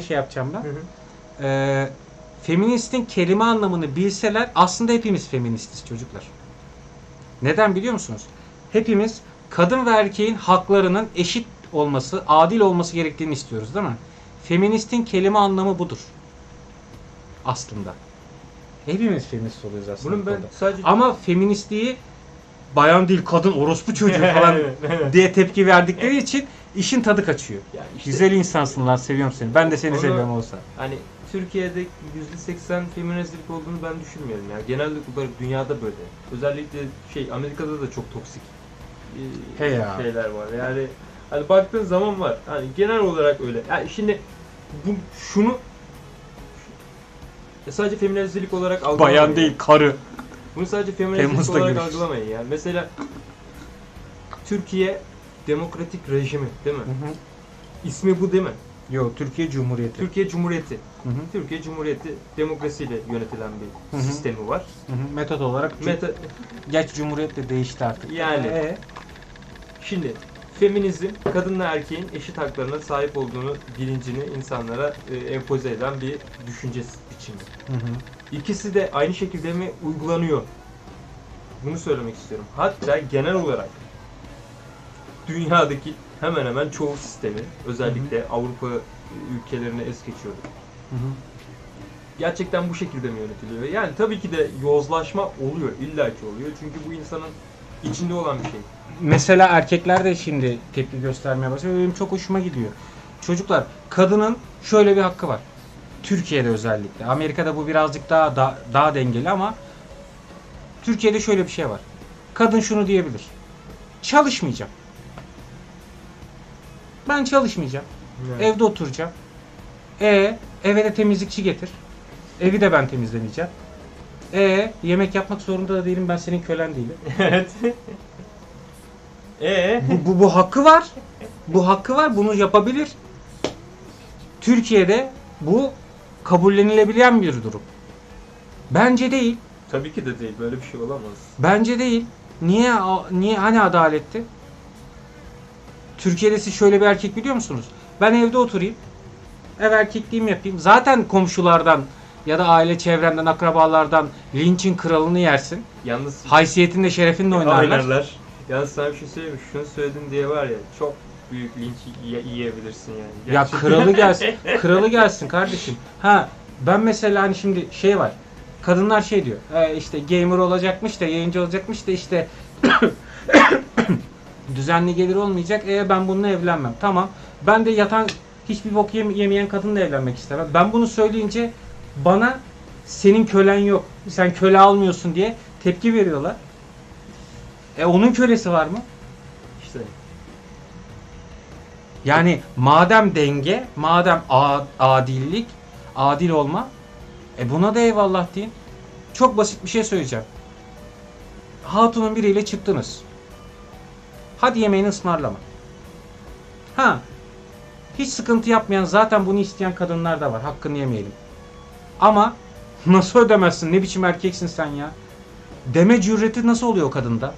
şey yapacağım ben. Hı hı. Ee, feministin kelime anlamını bilseler aslında hepimiz feministiz çocuklar. Neden biliyor musunuz? Hepimiz kadın ve erkeğin haklarının eşit olması, adil olması gerektiğini istiyoruz değil mi? Feministin kelime anlamı budur. Aslında. Hepimiz feminist oluyoruz aslında. Bunun bu ben konuda. sadece Ama feministliği bayan değil kadın orospu çocuğu falan diye tepki verdikleri için işin tadı kaçıyor. Ya işte Güzel insansın lan seviyorum seni. Ben de seni Onu- seviyorum olsa. hani Türkiye'de %80 feministlik olduğunu ben düşünmüyorum ya. Genelde olarak dünyada böyle. Özellikle şey Amerika'da da çok toksik e, ya. şeyler var. Yani hani baktığın zaman var. Hani genel olarak öyle. Yani şimdi bu şunu ya sadece feministlik olarak algılamayın. Bayan değil karı. Bunu sadece feministlik olarak görüşürüz. algılamayın yani. Mesela Türkiye demokratik rejimi değil mi? İsmi bu değil mi? Yok Türkiye Cumhuriyeti. Türkiye Cumhuriyeti. Hı hı. Türkiye Cumhuriyeti demokrasiyle yönetilen bir Hı hı. sistemi var. Hı hı. Metot olarak Meta, Geç Cumhuriyet de değişti artık. Yani. Ee, şimdi feminizm kadınla erkeğin eşit haklarına sahip olduğunu bilincini insanlara e, empoze eden bir düşünce biçimi. hı hı. İkisi de aynı şekilde mi uygulanıyor? Bunu söylemek istiyorum. Hatta genel olarak dünyadaki hemen hemen çoğu sistemi özellikle Avrupa ülkelerine es geçiyorum. Hı hı. gerçekten bu şekilde mi yönetiliyor? Yani tabii ki de yozlaşma oluyor, illaki oluyor. Çünkü bu insanın içinde olan bir şey. Mesela erkekler de şimdi tepki göstermeye başlıyor. Benim çok hoşuma gidiyor. Çocuklar kadının şöyle bir hakkı var. Türkiye'de özellikle. Amerika'da bu birazcık daha daha, daha dengeli ama Türkiye'de şöyle bir şey var. Kadın şunu diyebilir. Çalışmayacağım. Ben çalışmayacağım. Evde oturacağım. E eve de temizlikçi getir. Evi de ben temizlemeyeceğim. E yemek yapmak zorunda da değilim ben senin kölen değilim. evet. Ee, Bu, bu, bu hakkı var. Bu hakkı var. Bunu yapabilir. Türkiye'de bu kabullenilebilen bir durum. Bence değil. tabii ki de değil. Böyle bir şey olamaz. Bence değil. Niye niye hani adaletti? Türkiye'de siz şöyle bir erkek biliyor musunuz? Ben evde oturayım. Ev erkekliğimi yapayım. Zaten komşulardan ya da aile çevrenden, akrabalardan linçin kralını yersin. Yalnız Haysiyetinle, şerefinle oynarlar. Yalnız sana bir şey söyleyeyim mi? Şunu söyledin diye var ya çok büyük linç yiye- yiyebilirsin yani. Ya Gerçekten. kralı gelsin. kralı gelsin kardeşim. Ha ben mesela hani şimdi şey var. Kadınlar şey diyor. E, işte gamer olacakmış da yayıncı olacakmış da işte düzenli gelir olmayacak. E ben bununla evlenmem. Tamam. Ben de yatan hiçbir bok yeme- yemeyen kadınla evlenmek istemem. Ben bunu söyleyince bana senin kölen yok. Sen köle almıyorsun diye tepki veriyorlar. E onun kölesi var mı? İşte Yani madem denge, madem adillik, adil olma, e buna da eyvallah deyin. Çok basit bir şey söyleyeceğim. Hatunun biriyle çıktınız. Hadi yemeğini ısmarlama. Ha, hiç sıkıntı yapmayan zaten bunu isteyen kadınlar da var. Hakkını yemeyelim. Ama nasıl ödemezsin? Ne biçim erkeksin sen ya? Deme cüreti nasıl oluyor o kadında?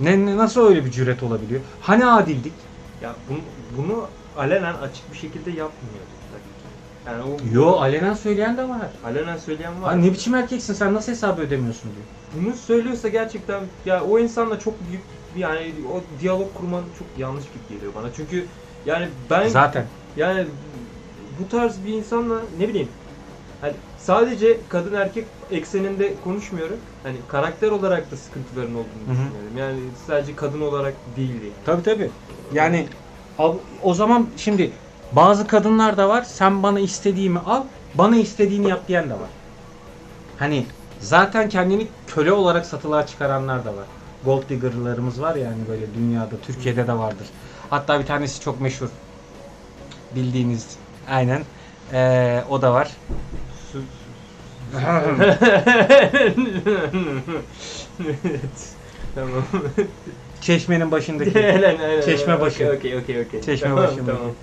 Ne, nasıl öyle bir cüret olabiliyor? Hani adildik? ya bunu, bunu alenen açık bir şekilde yapmıyor tabii. Yani o Yo alenen söyleyen de var. alenen söyleyen var. Ha, ne biçim erkeksin sen nasıl hesabı ödemiyorsun diyor. bunu söylüyorsa gerçekten ya o insanla çok büyük bir yani o diyalog kurman çok yanlış gibi geliyor bana. Çünkü yani ben Zaten. yani bu tarz bir insanla ne bileyim hani sadece kadın erkek ekseninde konuşmuyorum. Hani karakter olarak da sıkıntıların olduğunu Hı hı. düşünüyorum. Yani sadece kadın olarak değil yani. Tabi tabi. Yani o zaman şimdi bazı kadınlar da var. Sen bana istediğimi al, bana istediğini yap diyen de var. Hani zaten kendini köle olarak satılığa çıkaranlar da var. Gold digger'larımız var ya hani böyle dünyada, Türkiye'de de vardır. Hatta bir tanesi çok meşhur. Bildiğiniz aynen. Ee, o da var. Tamam. Çeşmenin başındaki. aynen, aynen. Çeşme başı. Okey okey okey. Çeşme Tamam, başındaki. Tamam.